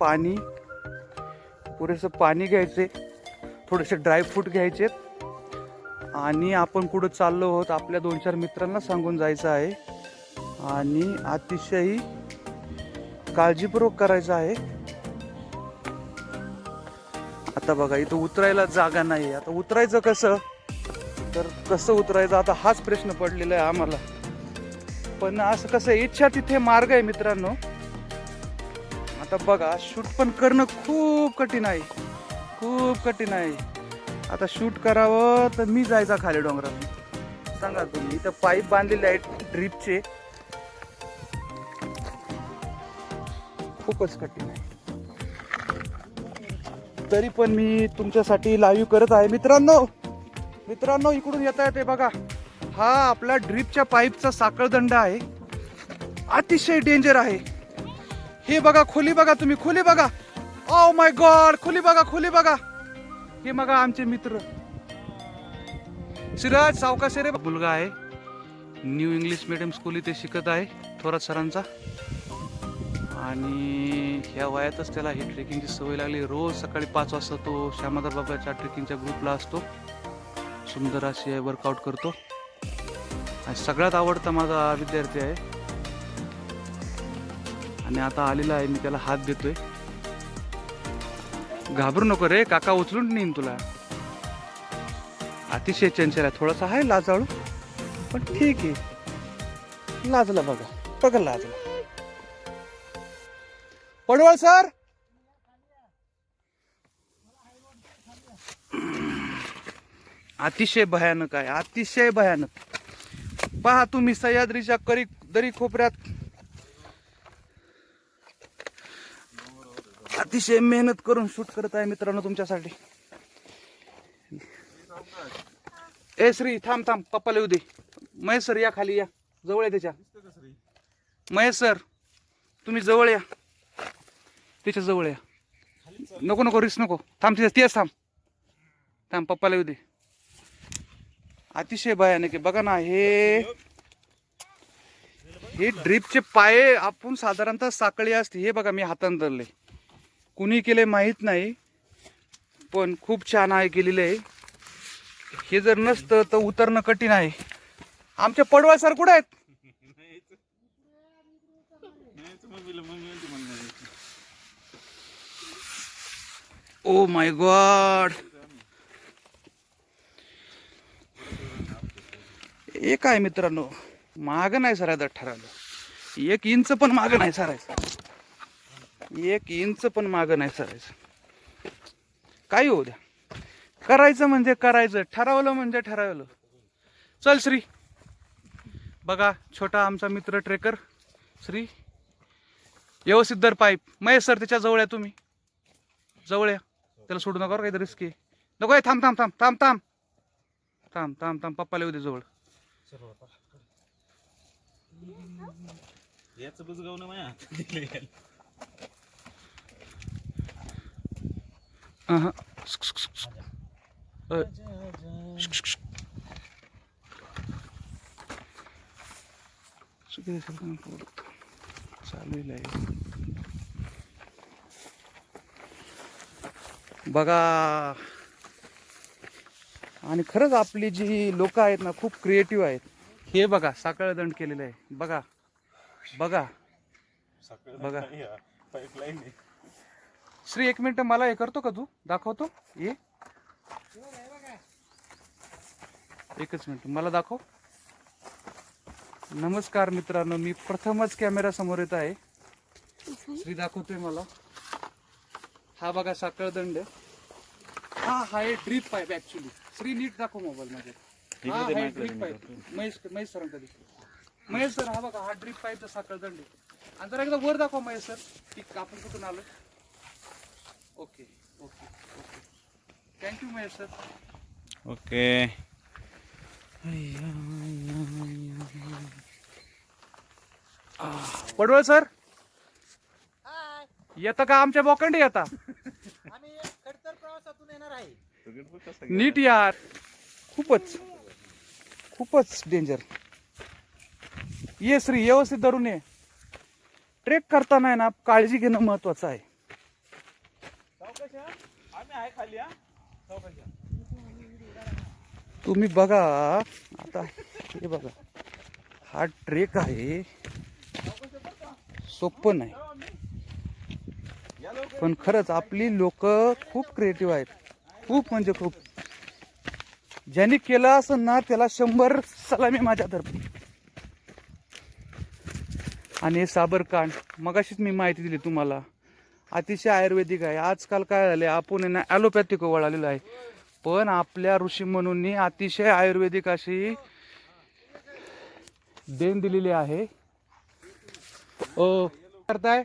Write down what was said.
पाणी पुरेसं पाणी घ्यायचे थोडेसे ड्रायफ्रूट घ्यायचे. आणि आपण कुठं चाललो आहोत आपल्या दोन चार मित्रांना सांगून जायचं आहे. आणि अतिशय काळजीपूर्वक करायचं आहे. आता बघा इथं उतरायला जागा नाही आता उतरायचं कसं? तर कसं उतरायचं? आता हाच प्रश्न पडलेला आहे आम्हाला. पण असं कसं आहे, इच्छा तिथे मार्ग आहे मित्रांनो. आता बघा शूट पण करणं खूप कठीण आहे. खूप कठीण आहे. आता शूट करावं तर मी जायचा खाली डोंगरात. सांगा तुम्ही इथं पाईप बांधलेले आहेत ड्रीपचे खूपच कठीण आहे. तरी पण मी तुमच्यासाठी लाईव्ह करत आहे. मित्रांनो मित्रांनो इकडून येता येते बघा. हा आपला ड्रीपच्या पाईपचा साखळदंड आहे. अतिशय डेंजर आहे. हे बघा खोली बघा तुम्ही खोली बघा. ओ माय गॉड खोली बघा खोली बघा. हे बघा आमचे मित्र. सिराज सावकाश रे मुलगा आहे. न्यू इंग्लिश मिडियम स्कूल इथे शिकत आहे थोरात सरांचा. आणि ह्या वयातच त्याला ही ट्रेकिंगची सवय लागली. रोज सकाळी पाच वाजता तो श्यामादार बाबाच्या ट्रेकिंगच्या ग्रुपला असतो. सुंदर अशी वर्कआउट करतो. आणि सगळ्यात आवडता माझा विद्यार्थी आहे. आणि आता आलेला आहे मी त्याला हात देतोय. घाबरू नको रे काका उचलून नेईन तुला. अतिशय चंचल आहे थोडासा आहे लाजाळू पण ठीक आहे. लाजला बघा बघा लाजला. पडवळ सर! अतिशय भयानक आहे अतिशय भयानक. पहा तुम्ही सह्याद्रीच्या करी दरी खोपऱ्यात अतिशय मेहनत करून शूट करत आहे मित्रांनो तुमच्यासाठी. ए श्री थांब थांब पप्पाला येऊ दे. महेश सर या खाली या. जवळ आहे त्याच्या. महेश सर तुम्ही जवळ या. त्याच्याजवळ या. नको नको रिस्क नको. थांब तिथे तेच थांब. थांब पप्पाला येऊ दे. अतिशय भयानक आहे. बघा ना हे हे ड्रीपचे पाये आपण साधारणतः साखळी असते. हे बघा मी हातानं धरले. कुणी केले माहीत नाही पण खूप छान आहे केलेलं आहे हे जर नसतं तर उतरणं कठीण आहे. आमचे पडवळ सर कुठे आहेत? Oh my god. एक आहे मित्रांनो? माग नाही सरायचं ठरवलं एक इंच पण माग नाही सरायचं एक इंच पण माग नाही सरायचं काही होऊ द्या करायचं म्हणजे करायचं ठरवलं म्हणजे ठरवलं. चल श्री. बघा छोटा आमचा मित्र ट्रेकर श्री. व्यवस्थित दर पाईप. महेश सर त्याच्याजवळ या तुम्ही. जवळ या. त्याला सोडू नका काही काहीतरी रिस्क आहे. नको आहे, थांब थांब थांब थांब थांब. थांब थांब थांब पप्पाला येऊ दे जवळ. याच आहे बघा आणि खरंच आपली जी लोक आहेत ना खूप क्रिएटिव्ह आहेत. हे बघा साखळदंड केलेलं आहे. बघा. बघा. बघा. पाईपलाईन श्री एक मिनिट मला हे करतो का तू? दाखवतो? ये. एकच मिनिट मला दाखव. नमस्कार मित्रांनो मी प्रथमच कॅमेरा समोर येत आहे. श्री दाखवतोय मला. हा बघा साखळदंड हा हा आहे ड्रीप पाईप ऍक्च्युली श्री नीट दाखव मोबाईल मध्ये. हा ड्रीप पाईप महेश महेश सरांकडे महेश सर हा बघा हा ड्रीप पाईपचा साखळदंड आहे. आणि जरा एकदा वर दाखवा महेश सर की आपण कुठून आलो okay okay okay. Thank you Mahesh sir okay. Padwal sir येतं का आमच्या बोकंडे येता? आम्ही खडतर प्रवासातून येणार आहे. नीट यार. खूपच खूपच डेंजर ये श्री व्यवस्थित धरून ये. ट्रेक करताना आहे ना काळजी घेणं महत्वाचं आहे आम्ही आहे खाली हा चौकाच्या तुम्ही बघा आता हे बघा. हा ट्रेक आहे. सोपं नाही. पण खरंच आपली लोक खूप क्रिएटिव्ह आहेत. खूप म्हणजे खूप. ज्यांनी केलं असं ना त्याला शंभर सलामी माझ्यातर्फे आणि हे साबरकांड मगाशीच मी माहिती दिली तुम्हाला. अतिशय आयुर्वेदिक आहे. आजकाल काय झाले आपण यांना ॲलोपॅथिक वळालेलो आहे. पण आपल्या ऋषी म्हणूननी अतिशय आयुर्वेदिक अशी देण दिलेली आहे. ओ करताय?